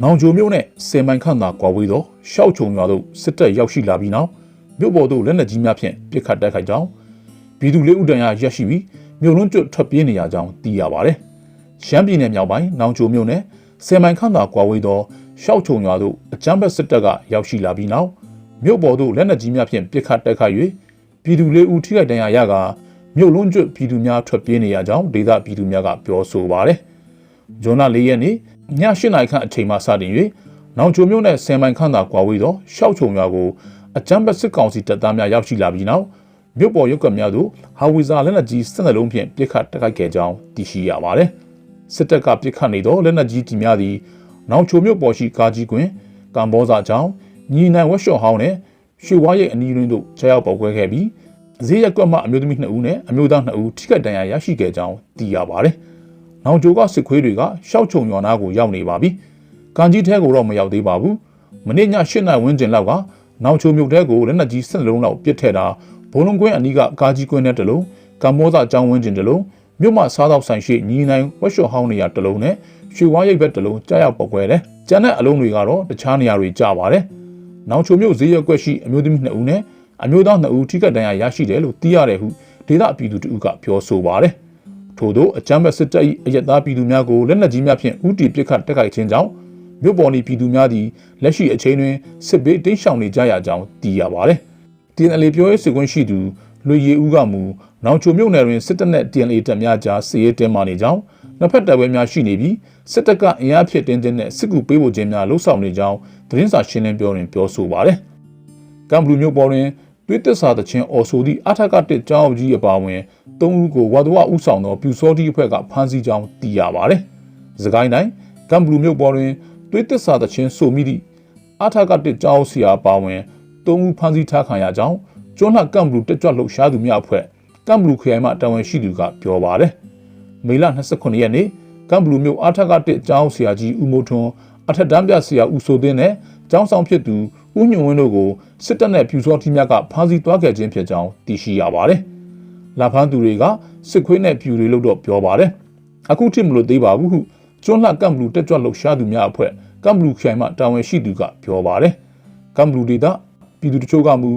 နောင်ဂျိုမြို့နဲ့ဆယ်မိုင်ခန့်သာကွာဝေးသောရှောက်ချုံရွာသို့စစ်တပ်ရောက်ရှိလာပြီးနောက်မြို့ပေါ်သို့လက်နက်ကြီးများဖြင့်ပစ်ခတ်တိုက်ခိုက်ကြောင်းပြည်သူလေးဦးတန်ရာရက်ရှိပြီးမြို့လုံးကျွတ်ထွက်ပြေးနေရကြောင်းသိရပါတယ်။ရှမ်းပြည်နယ်မြောက်ပိုင်းနောင်ဂျိုမြို့နဲ့ဆယ်မိုင်ခန့်သာကွာဝေးသောရှောက်ချုံရွာသို့အကြမ်းဖက်စစ်တပ်ကရောက်ရှိလာပြီးနောက်မြို့ပေါ်သို့လက်နက်ကြီးများဖြင့်ပစ်ခတ်တိုက်ခိုက်၍ပြည်သူလေးဦးထိခိုက်ဒဏ်ရာရကမြို့လုံးကျွတ်ပြည်သူများထွက်ပြေးနေရကြောင်းဒေသပြည်သူများကပြောဆိုပါတယ်။ဇွန်လ၄ရက်နေ့ ည၈နာရီခန့်အချိန်မှစတင်၍နောင်ချိုမြို့နယ်ဆယ်မိုင်ခန့်သာကွာဝေးသောရှောက်ချုံရွာကိုအကြမ်းဖက်စစ်ကောင်စီတပ်သားများရောက်ရှိလာပြီးနောက်မြို့ပေါ်ရုပ်ကပ်များသို့ဟာဝီဇာလက်နက်ကြီး၁၂လုံးဖြင့်ပစ်ခတ်တိုက်ခိုက်ခဲ့ကြောင်းသိရှိရပါတယ်။စစ်တပ်ကပစ်ခတ်နေသောလက်နက်ကြီးကြီးများသည်နောင်ချိုမြို့ပေါ်ရှိကာကြီးကွင်းကံဘောဇာချောင်းညီနိုင်ဝက်ရှော့ဟောင်းနဲ့ရွှေဝါရိတ်အနီးတွင်သို့ခြေရောက်ပေါက်ကွဲခဲ့ပြီးဈေးရက်ကွက်မှအမျိုးသမီး2ဦးနဲ့အမျိုးသား2ဦးထိခိုက်ဒဏ်ရာရရှိခဲ့ကြောင်းသိရပါတယ်။ နောင်ဂျိုကစစ်ခွေးတွေကရှောက်ချုံရွာနာကိုရောက်နေပါပြီ။ကန်ကြီးထဲကိုတော့မရောက်သေးပါဘူး။မနေ့ည၈နာရီဝန်းကျင်လောက်ကနောင်ချိုမြို့ထဲကိုလက်နက်ကြီး၁၂လုံးလောက်ပစ်ထည့်တာဘုံလုံးကွင်းအနီးကကာကြီးကွင်းနဲ့တလုံးကမ္ဘောဇအကြောင်းဝန်းကျင်တလုံးမြို့မှာစားတော့ဆိုင်ရှိညီနိုင်ဝက်ရှော့ဟောင်းနေရတလုံးနဲ့ရွှေဝါရိပ်ဘက်တလုံးကြားရောက်ပေါက်ကွဲတယ်။ကျန်တဲ့အလုံးတွေကတော့တခြားနေရာတွေကျပါတယ်။နောင်ချိုမြို့ဈေးရက်ကွက်ရှိအမျိုးသမီး2ဦးနဲ့အမျိုးသား2ဦးထိခိုက်ဒဏ်ရာရရှိတယ်လို့သိရတယ်ဟုဒေသပြည်သူတို့ကပြောဆိုပါတယ်။ ထို့သောအကြမ်းဖက်စစ်တပ်၏အယက်သားပြည်သူများကိုလက်နက်ကြီးများဖြင့်ဥတီပစ်ခတ်တိုက်ခိုက်ခြင်းကြောင့်မြို့ပေါ်နေပြည်သူများသည်လက်ရှိအချိန်တွင်စစ်ဘေးတိမ်းရှောင်နေကြရကြောင်းသိရပါသည်။ TNL ပြောရေးဆိုခွင့်ရှိသူလူရီဦးကမူနောင်ချိုမြို့နယ်တွင်စစ်တပ်နှင့် TNL တပ်များကြားစစ်ရေးတင်းမာနေကြောင်းနှစ်ဖက်တပ်ပွဲများရှိနေပြီးစစ်တပ်ကအင်အားဖြစ်တင်းတင်းနဲ့စစ်ကူပေးဖို့ခြင်းများလှုံ့ဆော်နေကြောင်းသတင်းစာရှင်းလင်းပြောတွင်ပြောဆိုပါသည်။ကမ်ဘလူမျိုးပေါ်တွင် သွေးသစ္စာတချင်းအော်ဆိုသည့်အထက်ကတစ်ကျောင်းအုပ်ကြီးအပါအဝင်၃ဦးကိုဝါဒဝဥဆောင်သောပြူစောတိအဖွဲ့ကဖမ်းဆီးကြောင်းသိရပါဗျ။စကိုင်းတိုင်းကမ်ဘလူမျိုးပေါ်တွင်သွေးသစ္စာတချင်းဆိုမိသည့်အထက်ကတစ်ကျောင်းဆရာအပါအဝင်၃ဦးဖမ်းဆီးထားခံရကြောင်းကျွန်းလှကမ်ဘလူတက်ကြွလှုပ်ရှားသူများအဖွဲ့ကမ်ဘလူခရိုင်မှတာဝန်ရှိသူကပြောပါတယ်။မေလ29ရက်နေ့ကမ်ဘလူမျိုးအထက်ကတစ်ကျောင်းဆရာကြီးဦးမိုးထွန်းအထက်တန်းပြဆရာဦးစိုးသိန်းနဲ့ကျောင်းဆောင်ဖြစ်သူ ဦးညွန့်ဝင်းတို့ကိုစစ်တပ်နဲ့ပြူစောတိများကဖမ်းဆီးသွားခဲ့ခြင်းဖြစ်ကြောင်းသိရှိရပါတယ်။လာဖမ်းသူတွေကစစ်ခွေးနဲ့ပြူတွေလို့တော့ပြောပါတယ်။အခုထိမလို့သေးပါဘူးဟုကျွန်းလှကမ်ဘလူတက်ကြွလှုပ်ရှားသူများအဖွဲ့ကမ်ဘလူခရိုင်မှတာဝန်ရှိသူကပြောပါတယ်။ကမ်ဘလူဒေတာပြည်သူတချို့ကမူ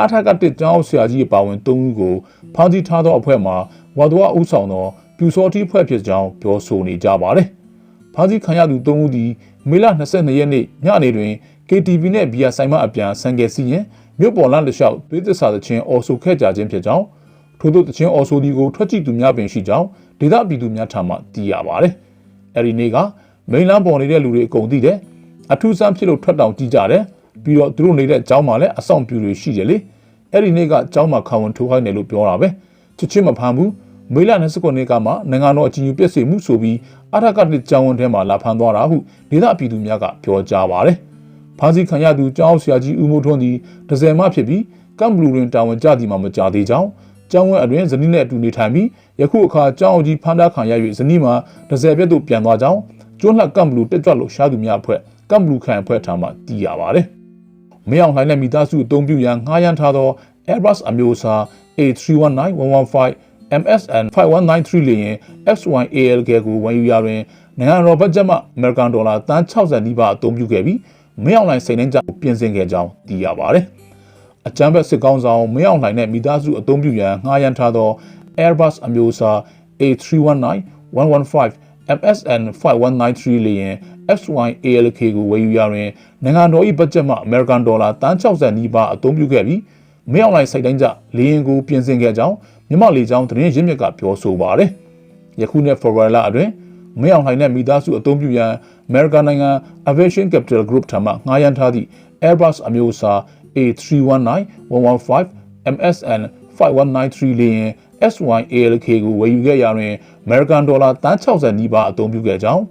အထက်ကတစ်ကျောင်းဆရာကြီးအပါဝင်၃ဦးကိုဖမ်းဆီးထားသောအဖွဲ့မှာဝါဒဝအုပ်ဆောင်သောပြူစောတိဖွဲ့ဖြစ်ကြောင်းပြောဆိုနေကြပါတယ်။ဖားစီခံရသူ၃ဦးသည်မေလ22ရက်နေ့ညနေတွင် KTV နဲ့ဘီယာဆိုင်မအပြန်ဆန်ကယ်စီရင်မြို့ပေါ်လမ်းတစ်လျှောက်သွေးသစ္စာသချင်းအော်ဆိုခဲ့ကြခြင်းဖြစ်ကြောင်းထို့သောသချင်းအော်ဆိုဒီကိုထွက်ကြည့်သူများပင်ရှိကြောင်းဒေသပြည်သူများထံမှသိရပါဗျ။အဲဒီနေ့ကမိန်လန်းပေါ်နေတဲ့လူတွေအကုန်သိတယ်။အထူးဆန်းဖြစ်လို့ထွက်တောင်ကြည့်ကြတယ်။ပြီးတော့သူတို့နေတဲ့ကျောင်းမှာလည်းအဆောင်ပြူတွေရှိတယ်လေ။အဲဒီနေ့ကကျောင်းမှာခံဝန်ထိုးခိုင်းတယ်လို့ပြောတာပဲ။ချစ်ချင်းမဖမ်းဘူး။မေလ29နှစ်ကမှနိုင်ငံတော်အကြီးအကျယ်ပြည့်စုံမှုဆိုပြီးအထက်ကတစ်ကျောင်းဝန်ထဲမှာလာဖမ်းသွားတာဟုဒေသပြည်သူများကပြောကြားပါတယ်။ ဖမ်းဆီးခံရသူကျောင်းဆရာကြီးဦးမိုးထွန်းသည်ဒဇယ်မဖြစ်ပြီးကမ်ဘလူတွင်တာဝန်ကျသည်မှာမကြသေးကြောင်းကျောင်းဝင်းအတွင်ဇနီးနဲ့အတူနေထိုင်ပြီးယခုအခါကျောင်းအကြီးဖမ်းထားခံရ၍ဇနီးမှာဒဇယ်ပြတ်သို့ပြန်သွားကြောင်းကျွန်းလှကမ်ဘလူတက်ကြွလို့ရှားသူများအဖွဲ့ကမ်ဘလူခံအဖွဲ့ထံမှသိရပါတယ်။မရောက်နိုင်တဲ့မိသားစုအုံပြုရန်ငှားရမ်းထားသော Airbus အမျိုးအစား A319-115 MSN 5193လေယာဉ် X1AL ကကိုဝန်ယူရတွင်နိုင်ငံတော်ဘတ်ဂျက်မှအမေရိကန်ဒေါ်လာတန်60နီးပါးအသုံးပြုခဲ့ပြီး မင်းအောင်လှိုင်စိတ်နှင်းကြပြင်ဆင်ခဲ့ကြောင်းသိရပါတယ်။အကြမ်းဖက်စစ်ကောင်းဆောင်မင်းအောင်လှိုင်နဲ့မိသားစုအသုံးပြုရန်ငှားရမ်းထားသော Airbus အမျိုးအစား A319-115 MSN 5193လေယာဉ် X1ALK ကိုဝယ်ယူရတွင်နိုင်ငံတော်၏ဘတ်ဂျက်မှအမေရိကန်ဒေါ်လာတန်60နီးပါးအသုံးပြုခဲ့ပြီးမင်းအောင်လှိုင်စိတ်တိုင်းကြလေယာဉ်ကိုပြင်ဆင်ခဲ့ကြောင်းမြမလေကြောင်းသတင်းရင်းမြစ်ကပြောဆိုပါတယ်။ယခုနှစ်ဖေဖော်ဝါရီလအတွင်းမင်းအောင်လှိုင်နဲ့မိသားစုအသုံးပြုရန် American နိုင်ငံ Aviation Capital Group ထံမှငှားရမ်းထားသည့် Airbus အမျိုးအစား A319-115 MSN 5193လေယာဉ် S1ALK ကိုဝယ်ယူခဲ့ရတွင် American ဒေါ်လာ360နီးပါးအသုံးပြုခဲ့ကြောင်း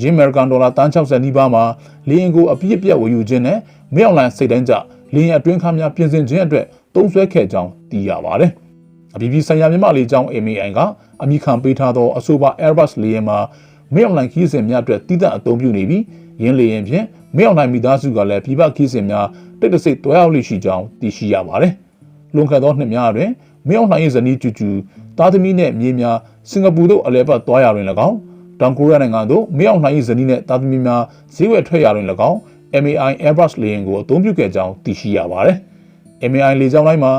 ရင်း American ဒေါ်လာ360နီးပါးမှာလေယာဉ်ကိုအပြည့်အပြည့်ဝယ်ယူခြင်းနဲ့မင်းအောင်လှိုင်စိတ်တိုင်းကြလင်းရအတွင်းခါများပြင်ဆင်ခြင်းအတွက်သုံးစွဲခဲ့ကြောင်းသိရပါတယ်။အပြည်ပြည်ဆိုင်ရာမြန်မာလေကြောင်း MAI ကအမိခံပေးထားသောအဆိုပါ Airbus လေယာဉ်မှာ မင်းအောင်လှိုင်ခီးစဉ်များအတွက်တည်တံ့အသုံးပြုနေပြီးရင်းလေယာဉ်ဖြင့်မင်းအောင်လှိုင်မိသားစုကလည်းပြည်ပခီးစဉ်များတိတ်တဆိတ်တွားရောက်လိရှိကြောင်းသိရှိရပါတယ်။လွန်ခဲ့သောနှစ်များတွင်မင်းအောင်လှိုင်၏ဇနီးကျူကျူသားသမီးနှင့်မြေးများစင်ကာပူသို့အလဲပတ်သွားရတွင်၎င်းတောင်ကိုရီးယားနိုင်ငံသို့မင်းအောင်လှိုင်၏ဇနီးနှင့်သားသမီးများဈေးဝယ်ထွက်ရတွင်၎င်း MAI Airbus လေယာဉ်ကိုအသုံးပြုခဲ့ကြောင်းသိရှိရပါတယ်။ MAI လေကြောင်းလိုင်းမှာ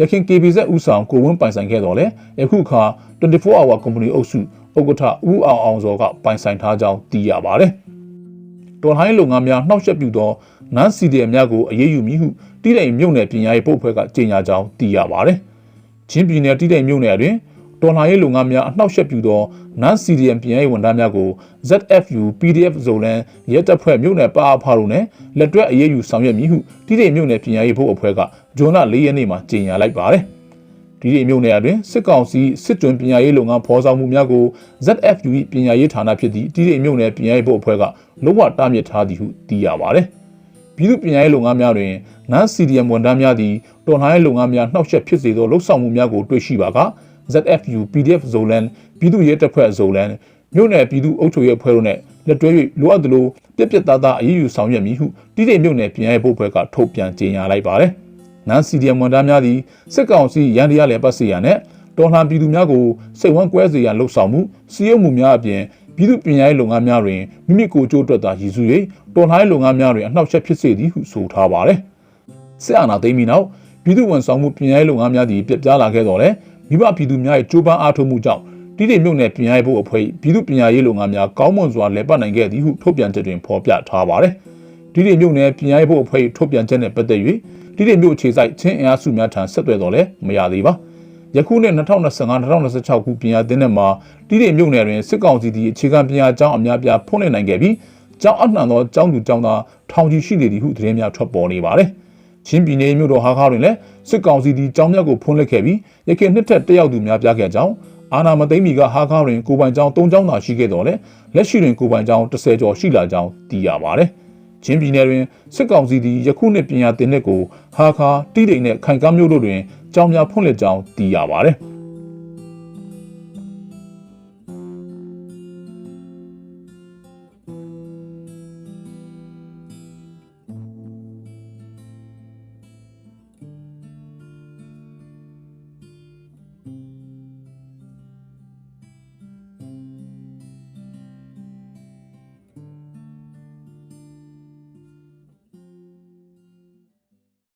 ရခင် KBZ ဦးဆောင်ကိုဝင်းပိုင်ဆိုင်ခဲ့တော်လဲယခုအခါ24 hour company အုပ်စု ဥက္ကဋ္ဌဦးအောင်အောင်စောကပိုင်ဆိုင်ထားကြောင်းသိရပါတယ်။တော်ဟိုင်းလုပ်ငန်းများနှောက်ယှက်ပြုသောနန်းစီဒီအများကိုအရေးယူမည်ဟုတိတိမ်မြို့နယ်ပြင်ရားရေးပုတ်ဖွဲ့ကကြေညာကြောင်းသိရပါတယ်။ချင်းပြည်နယ်တိတိမ်မြို့နယ်အတွင်းတော်လှန်ရေးလုပ်ငန်းများအနှောက်ယှက်ပြုသော non-CDM ပြည်ရေးဝန်ထမ်းများကို ZFU PDF ဇုံလန်ရဲတပ်ဖွဲ့မြို့နယ်ပါအဖားတို့နဲ့လက်တွဲအရေးယူဆောင်ရွက်မည်ဟုတိတိမ်မြို့နယ်ပြည်ရေးဘုတ်အဖွဲ့ကဂျွန်လ၄ရက်နေ့မှာကြေညာလိုက်ပါတယ်။ ဒီဒီမြို့နယ်အတွင်းစစ်ကောင်စီစစ်တွင်ပညာရေးလုပ်ငန်းဖော်ဆောင်မှုများကို ZFU ၏ပညာရေးဌာနဖြစ်သည့်ဒီဒီမြို့နယ်ပညာရေးဘုတ်အဖွဲ့ကလုံးဝတားမြစ်ထားသည်ဟုသိရပါတယ်။ပြည်သူ့ပညာရေးလုပ်ငန်းများတွင် non-CDM ဝန်ထမ်းများသည်တော်လှန်ရေးလုပ်ငန်းများနှောက်ယှက်ဖြစ်စေသောလှုပ်ဆောင်မှုများကိုတွေ့ရှိပါက ZFU PDF ဇိုလန်ပြည်သူ့ရဲတပ်ဖွဲ့ဇိုလန်မြို့နယ်ပြည်သူ့အုပ်ချုပ်ရေးအဖွဲ့တို့နဲ့လက်တွဲ၍လိုအပ်သလိုပြက်ပြက်သားသားအရေးယူဆောင်ရွက်မည်ဟုတိတိမြို့နယ်ပြည်ရဲဘုတ်ဘက်ကထုတ်ပြန်ကြေညာလိုက်ပါတယ်။ နန်စီဒီယမ်ဝန်ထမ်းများသည်စစ်ကောင်စီရန်တရားလည်းပတ်စီရန်နဲ့တော်လှန်ပြည်သူများကိုစိတ်ဝမ်းကွဲစေရန်လှုံ့ဆော်မှုစီးရုံမှုများအပြင်ပြည်သူ့ပြည်ရဲလုပ်ငန်းများတွင်မိမိကိုယ်ကျိုးအတွက်သာရည်စူး၍တော်လှန်ရေးလုပ်ငန်းများတွင်အနှောက်အယှက်ဖြစ်စေသည်ဟုဆိုထားပါတယ်။စစ်အာဏာသိမ်းပြီးနောက်ပြည်သူ့ဝန်ဆောင်မှုပြည်ရဲလုပ်ငန်းများသည်ပြက်ပြားလာခဲ့တော်လဲမိဘပြည်သူများရဲ့ကြိုးပမ်းအားထုတ်မှုကြောင့်တိတိမြုပ်နယ်ပြင်ရဖို့အဖွဲ့ပြည်သူ့ပညာရေးလုပ်ငန်းများကောင်းမွန်စွာလည်ပတ်နိုင်ခဲ့သည်ဟုထုတ်ပြန်ချက်တွင်ဖော်ပြထားပါတယ်။ တိတိမြုပ်နယ်ပြင်ရဖို့အဖွဲ့ထုတ်ပြန်ချက်နဲ့ပတ်သက်၍တိတိမြုပ်အခြေစိုက်ချင်းအင်အားစုများထံဆက်သွယ်တော်လဲမရသေးပါ။ယခုနှစ်2025-2026ခုပြင်ရတဲ့နှစ်မှာတိတိမြုပ်နယ်တွင်စစ်ကောင်စီတီအခြေခံပညာကျောင်းအများပြားဖွင့်လှစ်နိုင်ခဲ့ပြီးကျောင်းအနှံသောကျောင်းသူကျောင်းသားထောင်ချီရှိနေသည်ဟုသတင်းများထွက်ပေါ်နေပါတယ်။ချင်းပြည်နယ်မြို့တော်ဟာခါတွင်လည်းစစ်ကောင်စီတီကျောင်းမြတ်ကိုဖွင့်လှစ်ခဲ့ပြီးရခိုင်နှစ်ထက်တက်ရောက်သူများပြားခဲ့ကြောင်းအာနာမသိမ့်မီကဟာခါတွင်ကိုပိုင်ကျောင်း၃ကျောင်းသာရှိခဲ့တော်လဲလက်ရှိတွင်ကိုပိုင်ကျောင်း30ကျော်ရှိလာကြောင်းသိရပါတယ်။ ချင်းပြည်နယ်တွင်စစ်ကောင်စီတီယခုနှစ်ပညာသင်နှစ်ကိုဟာခါတိတိမ်နဲ့ခိုင်ကမ်းမြို့တို့တွင်ကျောင်းများဖွင့်လှစ်ကြောင်းသိရပါတယ်။